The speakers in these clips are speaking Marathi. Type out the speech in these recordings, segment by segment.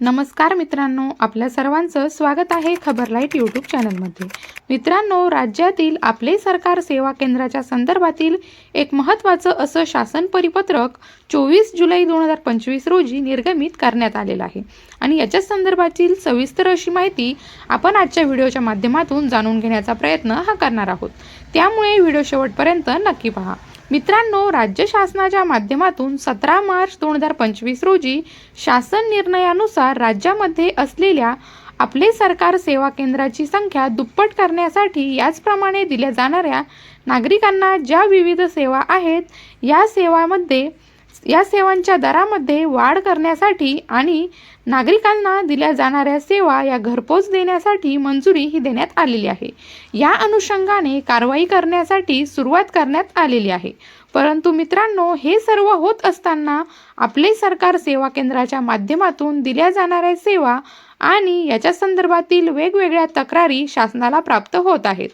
नमस्कार मित्रांनो आपल्या सर्वांचं स्वागत आहे खबरलाईट यूट्यूब चॅनलमध्ये. मित्रांनो राज्यातील आपले सरकार सेवा केंद्राच्या संदर्भातील एक महत्त्वाचं असं शासन परिपत्रक चोवीस जुलै दोन हजार पंचवीस रोजी निर्गमित करण्यात आलेलं आहे. आणि याच्या संदर्भातील सविस्तर अशी माहिती आपण आजच्या व्हिडिओच्या माध्यमातून जाणून घेण्याचा प्रयत्न हा करणार आहोत. त्यामुळे व्हिडिओ शेवटपर्यंत नक्की पहा. मित्रांनो राज्य शासनाच्या माध्यमातून सतरा मार्च दोन हजार पंचवीस रोजी शासन निर्णयानुसार राज्यामध्ये असलेल्या आपले सरकार सेवा केंद्राची संख्या दुप्पट करण्यासाठी याचप्रमाणे दिल्या जाणाऱ्या नागरिकांना ज्या विविध सेवा आहेत या सेवामध्ये या सेवांच्या दरामध्ये वाढ करण्यासाठी आणि नागरिकांना दिल्या जाणाऱ्या सेवा या घरपोच देण्यासाठी मंजुरी ही देण्यात आलेली आहे. या अनुषंगाने कारवाई करण्यासाठी सुरुवात करण्यात आलेली आहे. परंतु मित्रांनो हे सर्व होत असताना आपले सरकार सेवा केंद्राच्या माध्यमातून दिल्या जाणाऱ्या सेवा आणि याच्या संदर्भातील वेगवेगळ्या तक्रारी शासनाला प्राप्त होत आहेत.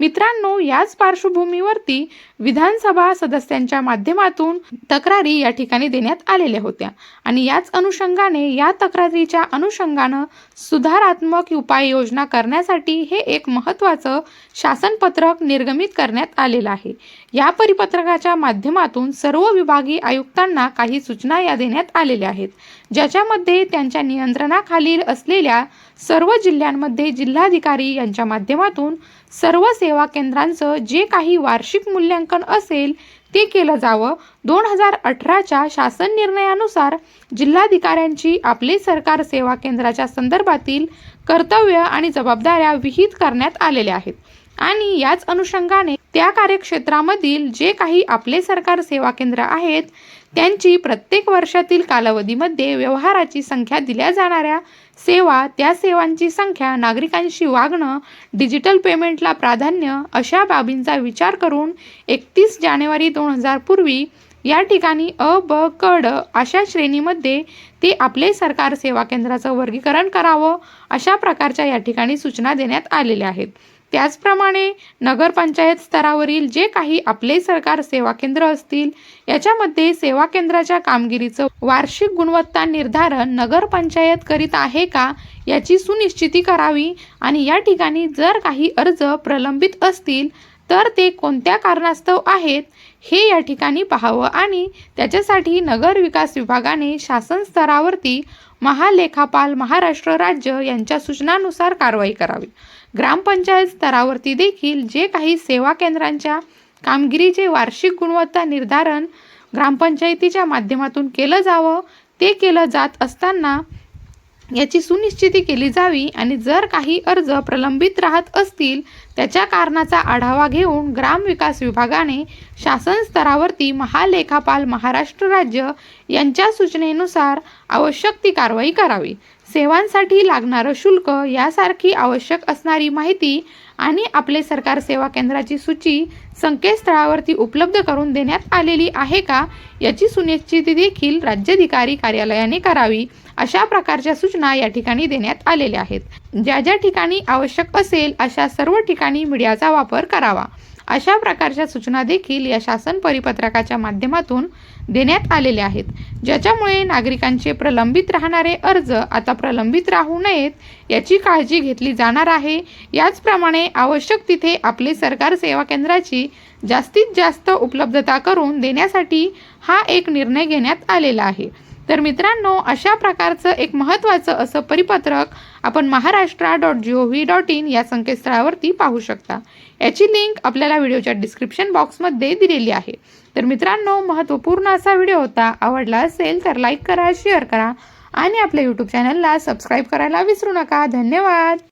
मित्रांनो याच पार्श्वभूमीवरती विधानसभा सदस्यांच्या माध्यमातून तक्रारी या ठिकाणी देण्यात आलेल्या होत्या. आणि याच अनुषंगाने या तक्रारीच्या अनुषंगानं सुधारात्मक उपाययोजना करण्यासाठी हे एक महत्त्वाचं शासनपत्रक निर्गमित करण्यात आलेलं आहे. या परिपत्रकाच्या माध्यमातून सर्व विभागीय आयुक्तांना काही सूचना या देण्यात आलेल्या आहेत. ज्याच्यामध्ये त्यांच्या नियंत्रणाखालील असलेल्या सर्व जिल्ह्यांमध्ये जिल्हाधिकारी यांच्या माध्यमातून सर्व सेवा केंद्रांचं जे काही वार्षिक मूल्यांकन असेल ते केलं जावं. दोन हजार अठराच्या शासन निर्णयानुसार जिल्हाधिकाऱ्यांची आपले सरकार सेवा केंद्राच्या संदर्भातील कर्तव्य आणि जबाबदाऱ्या विहित करण्यात आलेल्या आहेत. आणि याच अनुषंगाने त्या कार्यक्षेत्रामधील जे काही आपले सरकार सेवा केंद्र आहेत त्यांची प्रत्येक वर्षातील कालावधीमध्ये व्यवहाराची संख्या दिल्या जाणाऱ्या सेवा त्या सेवांची संख्या नागरिकांशी वागणं डिजिटल पेमेंटला प्राधान्य अशा बाबींचा विचार करून एकतीस जानेवारी दोन हजार पूर्वी या ठिकाणी अ ब कड अशा श्रेणीमध्ये ते आपले सरकार सेवा केंद्राचं वर्गीकरण करावं अशा प्रकारच्या या ठिकाणी सूचना देण्यात आलेल्या आहेत. त्याचप्रमाणे नगरपंचायत स्तरावरील जे काही आपले सरकार सेवा केंद्र असतील याच्यामध्ये सेवा केंद्राच्या कामगिरीचं वार्षिक गुणवत्ता निर्धारण नगरपंचायत करीत आहे का याची सुनिश्चिती करावी आणि या ठिकाणी जर काही अर्ज प्रलंबित असतील तर ते कोणत्या कारणास्तव आहेत हे या ठिकाणी पाहावं आणि त्याच्यासाठी नगर विकास विभागाने शासन स्तरावरती महालेखापाल महाराष्ट्र राज्य यांच्या सूचनानुसार कारवाई करावी. ग्रामपंचायत स्तरावरती देखील जे काही सेवा केंद्रांच्या कामगिरीचे वार्षिक गुणवत्ता निर्धारण ग्रामपंचायतीच्या माध्यमातून केलं जावं ते केलं जात असताना याची सुनिश्चिती केली जावी आणि जर काही अर्ज प्रलंबित राहत असतील त्याच्या कारणाचा आढावा घेऊन ग्रामविकास विभागाने शासन स्तरावरती महालेखापाल महाराष्ट्र राज्य यांच्या सूचनेनुसार आवश्यक ती कारवाई करावी. सेवांसाठी लागणारं शुल्क यासारखी आवश्यक असणारी माहिती आणि आपले सरकार सेवा केंद्राची सूची संकेतस्थळावरती उपलब्ध करून देण्यात आलेली आहे का याची सुनिश्चिती देखील राज्याधिकारी कार्यालयाने करावी अशा प्रकारच्या सूचना या ठिकाणी देण्यात आलेल्या आहेत. ज्या ज्या ठिकाणी आवश्यक असेल अशा सर्व ठिकाणी मीडियाचा वापर करावा. अशा प्रकारच्या सूचना देखील या शासन परिपत्रकाच्या माध्यमातून देण्यात आलेल्या आहेत. ज्याच्यामुळे नागरिकांचे प्रलंबित राहणारे अर्ज आता प्रलंबित राहू नयेत याची काळजी घेतली जाणार आहे. याचप्रमाणे आवश्यक तिथे आपले सरकार सेवा केंद्राची जास्तीत जास्त उपलब्धता करून देण्यासाठी हा एक निर्णय घेण्यात आलेला आहे. तर मित्रांनो अशा प्रकारचं एक महत्त्वाचं असं परिपत्रक आपण Maharashtra dot G O V dot in या संकेतस्थळावरती पाहू शकता. याची लिंक आपल्याला व्हिडिओच्या डिस्क्रिप्शन बॉक्समध्ये दिलेली आहे. तर मित्रांनो महत्त्वपूर्ण असा व्हिडिओ होता आवडला असेल तर लाईक करा शेअर करा आणि आपल्या यूट्यूब चॅनलला सबस्क्राईब करायला विसरू नका. धन्यवाद!